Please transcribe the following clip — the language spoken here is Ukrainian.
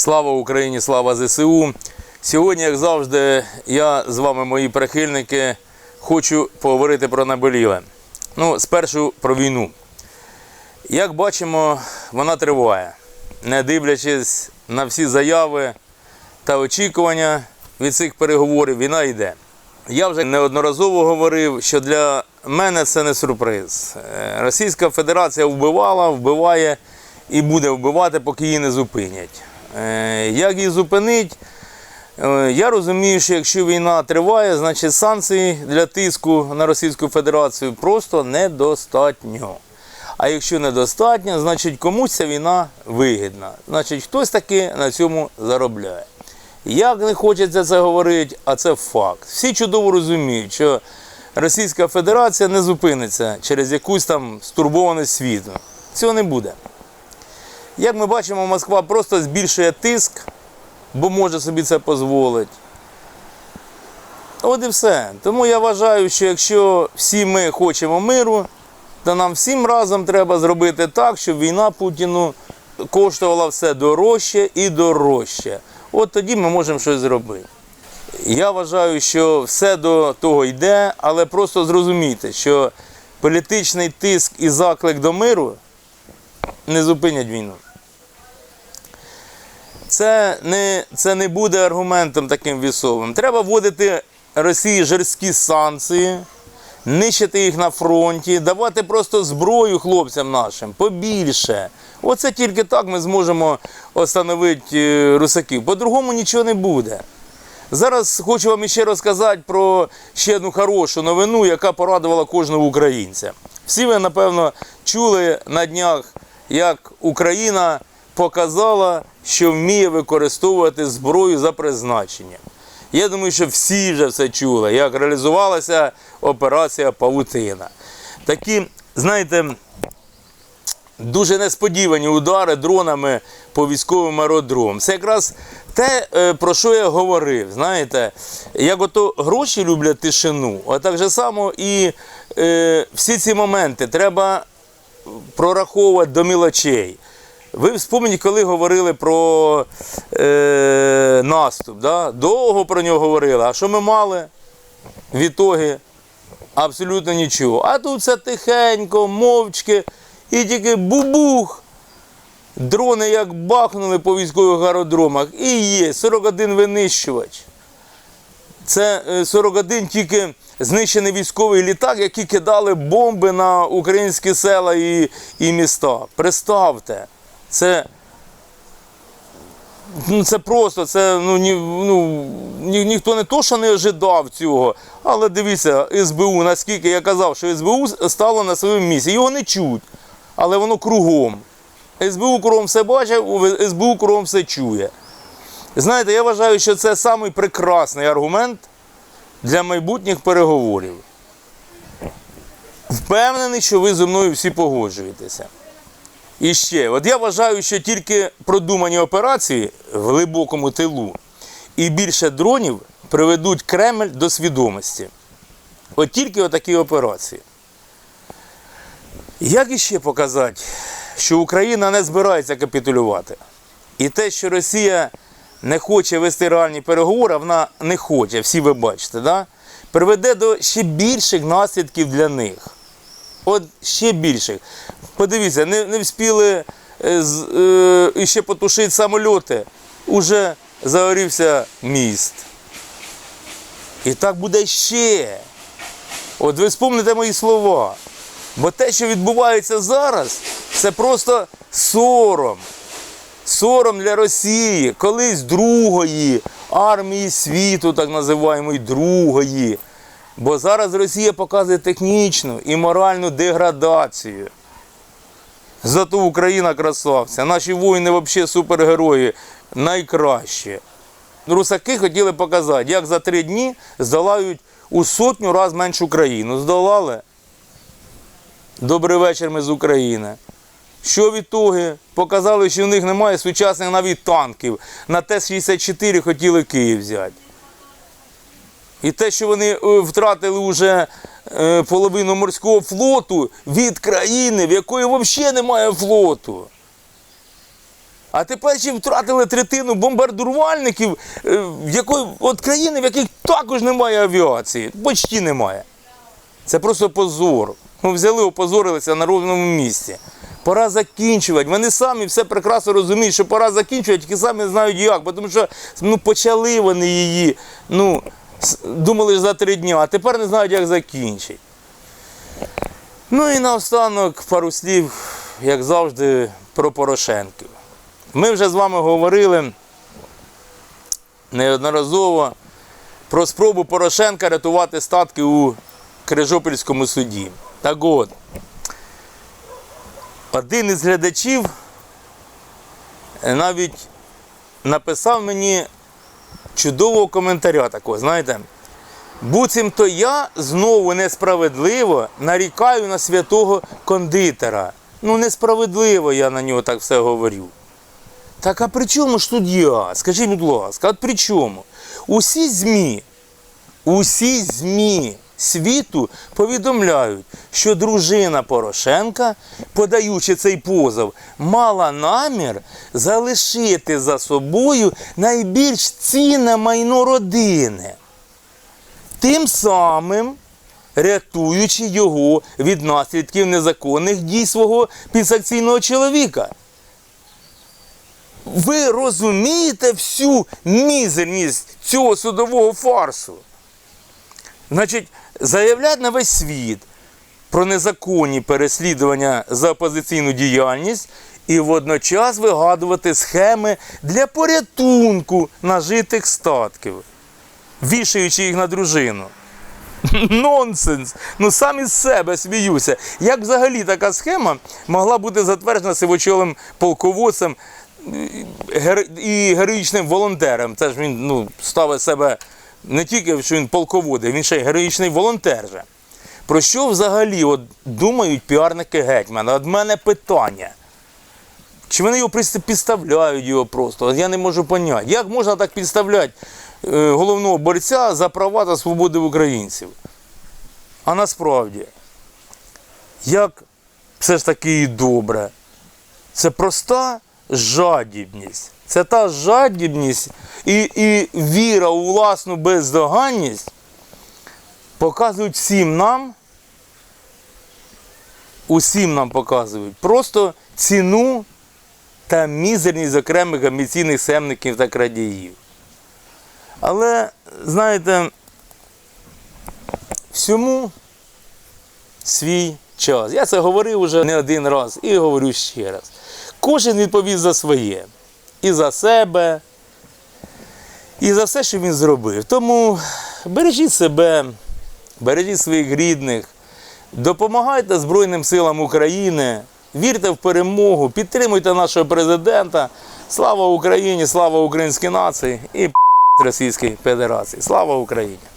Слава Україні, слава ЗСУ. Сьогодні, як завжди, я з вами, мої прихильники, хочу поговорити про наболіле. Ну, спершу про війну. Як бачимо, вона триває, не дивлячись на всі заяви та очікування від цих переговорів, війна йде. Я вже неодноразово говорив, що для мене це не сюрприз. Е, Російська Федерація вбивала, вбиває і буде вбивати, поки її не зупинять. Е, Як її зупинить? Е, Я розумію, що якщо війна триває, значить санкцій для тиску на Російську Федерацію просто недостатньо. А якщо недостатньо, значить комусь ця війна вигідна. Значить, хтось таки на цьому заробляє. Як не хочеться це говорити, а це факт. Всі чудово розуміють, що Російська Федерація не зупиниться через якусь там стурбованість світу. Цього не буде. Як ми бачимо, Москва просто збільшує тиск, бо може собі це дозволити. От і все. Тому я вважаю, що якщо всі ми хочемо миру, то нам всім разом треба зробити так, щоб війна Путіну коштувала все дорожче і дорожче. От тоді ми можемо щось зробити. Я вважаю, що все до того йде, але просто зрозумійте, що політичний тиск і заклик до миру не зупинять війну. Це не, це не буде аргументом таким вісовим. Треба вводити Росії жорсткі санкції, нищити їх на фронті, давати просто зброю хлопцям нашим побільше. Оце тільки так ми зможемо остановити е, русаків. По-другому нічого не буде. Зараз хочу вам ще розказати про ще одну хорошу новину, яка порадувала кожного українця. Всі ви, напевно, чули на днях, як Україна показала, що вміє використовувати зброю за призначенням. Я думаю, що всі вже все чули, як реалізувалася операція Павутина. Такі, знаєте, дуже несподівані удари дронами по військовим аеродромам. Це якраз те, е, про що я говорив. Знаєте, як ото гроші люблять тишину, а так само і е, всі ці моменти треба прораховувати до мілочей. Ви вспомніть, коли говорили про е, наступ, да? довго про нього говорили. А що ми мали? В ітогі абсолютно нічого. А тут все тихенько, мовчки, і тільки бубух. Дрони як бахнули по військових аеродромах. І є 41 винищувач. Це е, 41 тільки знищений військовий літак, які кидали бомби на українські села і, і міста. Представте, це, ну, це просто, це ну, ні, ну, ні, ніхто не то, що не ожидав цього. Але дивіться, СБУ, наскільки я казав, що СБУ стало на своєму місці. Його не чуть, але воно кругом. СБУ кругом все бачить, СБУ кругом все чує. Знаєте, я вважаю, що це самий прекрасний аргумент для майбутніх переговорів. Впевнений, що ви зі мною всі погоджуєтеся. І ще, от я вважаю, що тільки продумані операції в глибокому тилу і більше дронів приведуть Кремль до свідомості. От тільки отакі операції. Як іще показати, що Україна не збирається капітулювати? І те, що Росія не хоче вести реальні переговори, а вона не хоче, всі ви бачите, да? приведе до ще більших наслідків для них. От ще більших. Подивіться, не, не встигли е, е, іще потушити самольоти, уже загорівся міст. І так буде ще. От ви спомните мої слова. Бо те, що відбувається зараз, це просто сором. Сором для Росії, колись другої армії світу, так називаємо, другої. Бо зараз Росія показує технічну і моральну деградацію. Зато Україна красавця. Наші воїни взагалі супергерої найкращі. Русаки хотіли показати, як за три дні здолають у сотню разів меншу країну. Здолали. Добрий вечір, ми з України. Що в ітогі? Показали, що в них немає сучасних навіть танків. На Т-64 хотіли Київ взяти. І те, що вони е, втратили вже е, половину морського флоту від країни, в якої взагалі немає флоту. А тепер ще втратили третину бомбардувальників е, в якої, от країни, в яких також немає авіації. Почти немає. Це просто позор. Ну, взяли, опозорилися на ровному місці. Пора закінчувати. Вони самі все прекрасно розуміють, що пора закінчувати, тільки самі знають як. Тому що ну, почали вони її. Ну, думали за три дні, а тепер не знають, як закінчити. Ну і наостанок пару слів, як завжди, про Порошенків. Ми вже з вами говорили неодноразово про спробу Порошенка рятувати статки у Крижопільському суді. Так от, один із глядачів навіть написав мені чудового коментаря такого, знаєте. Буцімто я знову несправедливо нарікаю на святого кондитера. Ну, несправедливо я на нього так все говорю. Так а при чому ж тут я? Скажіть, будь ласка, от при чому? Усі ЗМІ, усі ЗМІ світу повідомляють, що дружина Порошенка, подаючи цей позов, мала намір залишити за собою найбільш цінне майно родини. Тим самим рятуючи його від наслідків незаконних дій свого підсакційного чоловіка. Ви розумієте всю мізерність цього судового фарсу? Значить, заявлять на весь світ про незаконні переслідування за опозиційну діяльність і водночас вигадувати схеми для порятунку нажитих статків, вішаючи їх на дружину. Нонсенс. Ну сам із себе сміюся. Як взагалі така схема могла бути затверджена сивочолим полководцем і героїчним волонтером? Це ж він ну, ставить себе не тільки, що він полководець, він ще й героїчний волонтер. же. Про що взагалі от, думають піарники гетьмана? От мене питання. Чи вони його підставляють його просто? От я не можу поняти. Як можна так підставляти е, головного борця за права та свободи українців? А насправді, як все ж таки і добре, це проста жадібність. Це та жадібність і, і віра у власну бездоганність показують всім нам, усім нам показують просто ціну та мізерність окремих амбіційних семників та крадіїв. Але, знаєте, всьому свій час. Я це говорив уже не один раз і говорю ще раз. Кожен відповість за своє. І за себе, і за все, що він зробив. Тому бережіть себе, бережіть своїх рідних, допомагайте Збройним силам України, вірте в перемогу, підтримуйте нашого президента. Слава Україні, слава українській нації і Російській Федерації. Слава Україні!